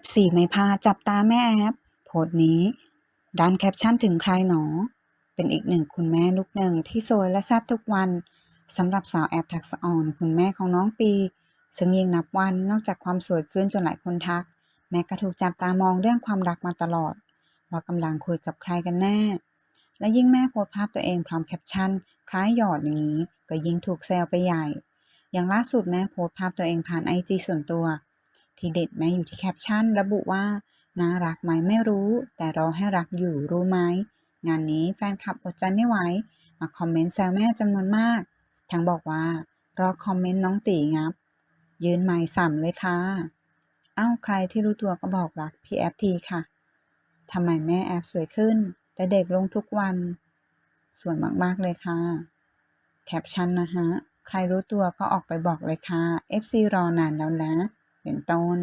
F4 ไม่พลาดจับตาแม่แอปโพสต์นี้ด้านแคปชั่นถึงใครหนอ เป็นอีกหนึ่งคุณแม่ลูกหนึ่งที่สวยและแซ่บทุกวันสำหรับสาวแอปทักษอ่อนคุณแม่ของน้องปี ซึ่งยิ่งนับวันนอกจากความสวยขึ้นจนหลายคนทัก แม่ก็ถูกจับตามองเรื่องความรักมาตลอด ว่ากำลังคุยกับใครกันแน่ และยิ่งแม่โพสภาพตัวเองพร้อมแคปชั่น คล้ายหยอดอย่างนี้ ก็ยิ่งถูกแซวไปใหญ่ อย่างล่าสุดแม่โพสภาพตัวเองผ่านไอจีส่วนตัว ที่เด็ดแม่อยู่ที่แคปชั่น ระบุว่าน่ารักไหมไม่รู้ แต่รอให้รักอยู่รู้ไหมงานนี้แฟนคลับอดใจไม่ไหว มาคอมเมนต์แซวแม่จำนวนมาก ทั้งบอกว่ารอคอมเมนต์น้องตีงับ ยืนไม้สั่มเลยค่ะ เอ้าใครที่รู้ตัวก็บอกรักพี่แอฟทีค่ะทำไมแม่แอฟสวยขึ้น แต่เด็กลงทุกวัน สวยมากๆเลยค่ะ แคปชั่นนะฮะ ใครรู้ตัวก็ออกไปบอกเลยค่ะ FC รอนานแล้วนะ เป็นต้น